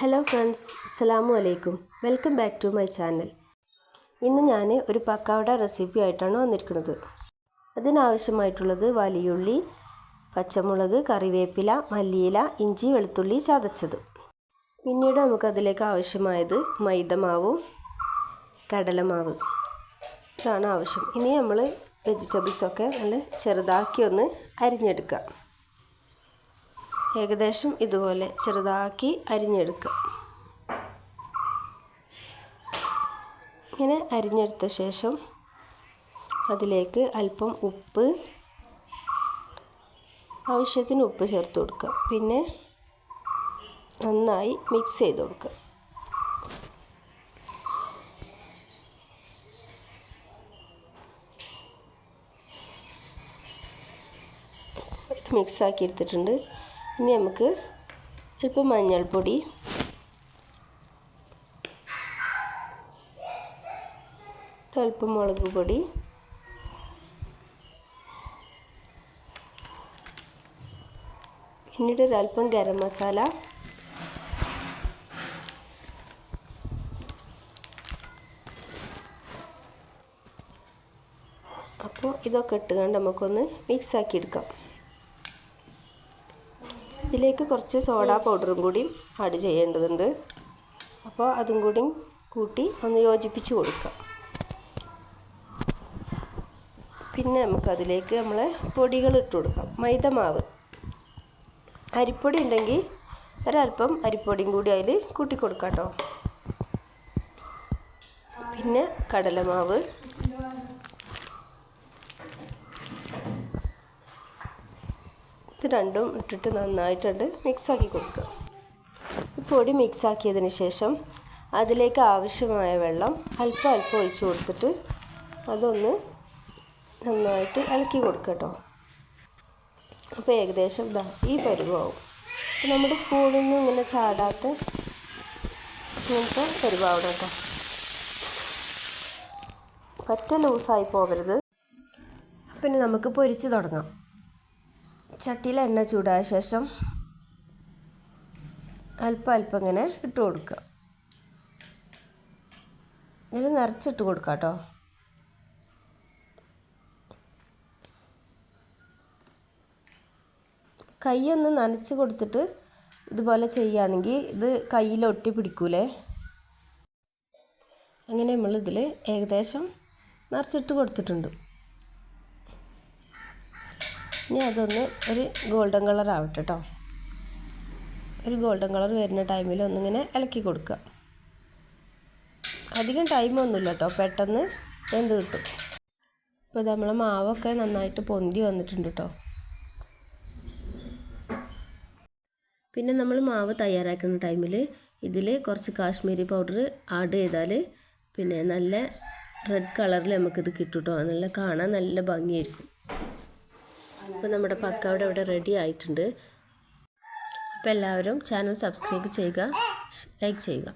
Hello friends അസ്സലാമു അലൈക്കും. Welcome back to my channel. ഇന്ന് ഞാൻ ഒരു പക്കാവട റെസിപ്പി ആയിട്ടാണ് വന്നിരിക്കുന്നത്. അതിനാവശ്യമായിട്ടുള്ളത് വലിയുള്ളി പച്ചമുളക് കറിവേപ്പില മല്ലിയില ഇഞ്ചി വെളുത്തുള്ളി ചതച്ചത്. പിന്നീട് നമുക്കതിലേക്ക് ആവശ്യമായത് മൈദമാവും കടലമാവ്. ഇതാണ് ആവശ്യം. ഇനി നമ്മൾ വെജിറ്റബിൾസൊക്കെ നല്ല ചെറുതാക്കി ഒന്ന് അരിഞ്ഞെടുക്കാം. ഏകദേശം ഇതുപോലെ ചെറുതാക്കി അരിഞ്ഞെടുക്കുക. ഇങ്ങനെ അരിഞ്ഞെടുത്ത ശേഷം അതിലേക്ക് അല്പം ഉപ്പ് ആവശ്യത്തിന് ഉപ്പ് ചേർത്ത് കൊടുക്കുക. പിന്നെ നന്നായി മിക്സ് ചെയ്ത് കൊടുക്കുക. മിക്സ് ആക്കി എടുത്തിട്ടുണ്ട്. ഇനി നമുക്ക് അല്പം മഞ്ഞൾപ്പൊടി. അല്പം മുളക് പൊടി. പിന്നീട് ഒരല്പം ഗരം മസാല. അപ്പോൾ ഇതൊക്കെ ഇട്ടുകൊണ്ട് നമുക്കൊന്ന് മിക്സ് ആക്കി എടുക്കാം ഇതിലേക്ക് കുറച്ച് സോഡ പൗഡറും കൂടി ആഡ് ചെയ്യേണ്ടതുണ്ട്. അപ്പോൾ അതും കൂടി കൂട്ടി ഒന്ന് യോജിപ്പിച്ച് കൊടുക്കാം. പിന്നെ നമുക്കതിലേക്ക് നമ്മൾ പൊടികൾ ഇട്ട് കൊടുക്കാം. മൈദ മാവ് അരിപ്പൊടി ഉണ്ടെങ്കിൽ ഒരല്പം അരിപ്പൊടിയും കൂടി അതിൽ കൂട്ടി കൊടുക്കാം കേട്ടോ. പിന്നെ കടലമാവ്. രണ്ടും ഇട്ടിട്ട് നന്നായിട്ടുണ്ട് മിക്സാക്കി കൊടുക്കുക. പൊടി മിക്സാക്കിയതിന് ശേഷം അതിലേക്ക് ആവശ്യമായ വെള്ളം അല്പം അല്പം ഒഴിച്ചു കൊടുത്തിട്ട് അതൊന്ന് നന്നായിട്ട് ഇളക്കി കൊടുക്കുക കേട്ടോ. അപ്പോൾ ഏകദേശം ഇതാ ഈ പരുവാവും. നമ്മുടെ സ്പൂണിൽ നിന്ന് ഇങ്ങനെ ചാടാത്ത ഇങ്ങനത്തെ പരുവാവണം കേട്ടോ. പറ്റ ലൂസായി പോകരുത്. പിന്നെ നമുക്ക് പൊരിച്ച് തുടങ്ങാം. ചട്ടിയിൽ എണ്ണ ചൂടായ ശേഷം അല്പം അല്പം ഇങ്ങനെ ഇട്ട് കൊടുക്കുക. ഇതിൽ നിറച്ചിട്ട് കൊടുക്കുക കേട്ടോ. കൈയൊന്ന് നനച്ച് കൊടുത്തിട്ട് ഇതുപോലെ ചെയ്യുകയാണെങ്കിൽ ഇത് കയ്യിൽ ഒട്ടി പിടിക്കൂലേ. അങ്ങനെ നമ്മളിതിൽ ഏകദേശം നിറച്ചിട്ട് കൊടുത്തിട്ടുണ്ട്. ഇനി അതൊന്ന് ഒരു ഗോൾഡൻ കളർ ആവട്ടെ കേട്ടോ ഒരു ഗോൾഡൻ കളർ വരുന്ന ടൈമിൽ ഒന്നിങ്ങനെ ഇളക്കി കൊടുക്കുക അധികം ടൈമൊന്നുമില്ല കേട്ടോ പെട്ടെന്ന് എന്ത് കിട്ടും. ഇപ്പോൾ നമ്മളെ മാവൊക്കെ നന്നായിട്ട് പൊന്തി വന്നിട്ടുണ്ട് കേട്ടോ പിന്നെ നമ്മൾ മാവ് തയ്യാറാക്കുന്ന ടൈമിൽ ഇതിൽ കുറച്ച് കാശ്മീരി പൗഡർ ആഡ് ചെയ്താൽ പിന്നെ നല്ല റെഡ് കളറിൽ നമുക്കിത് കിട്ടും കേട്ടോ നല്ല കാണാൻ നല്ല ഭംഗിയായിരിക്കും. അപ്പോൾ നമ്മുടെ പക്കാവിടെ ഇവിടെ റെഡി ആയിട്ടുണ്ട്. അപ്പോൾ എല്ലാവരും ചാനൽ സബ്സ്ക്രൈബ് ചെയ്യുക ലൈക്ക് ചെയ്യുക.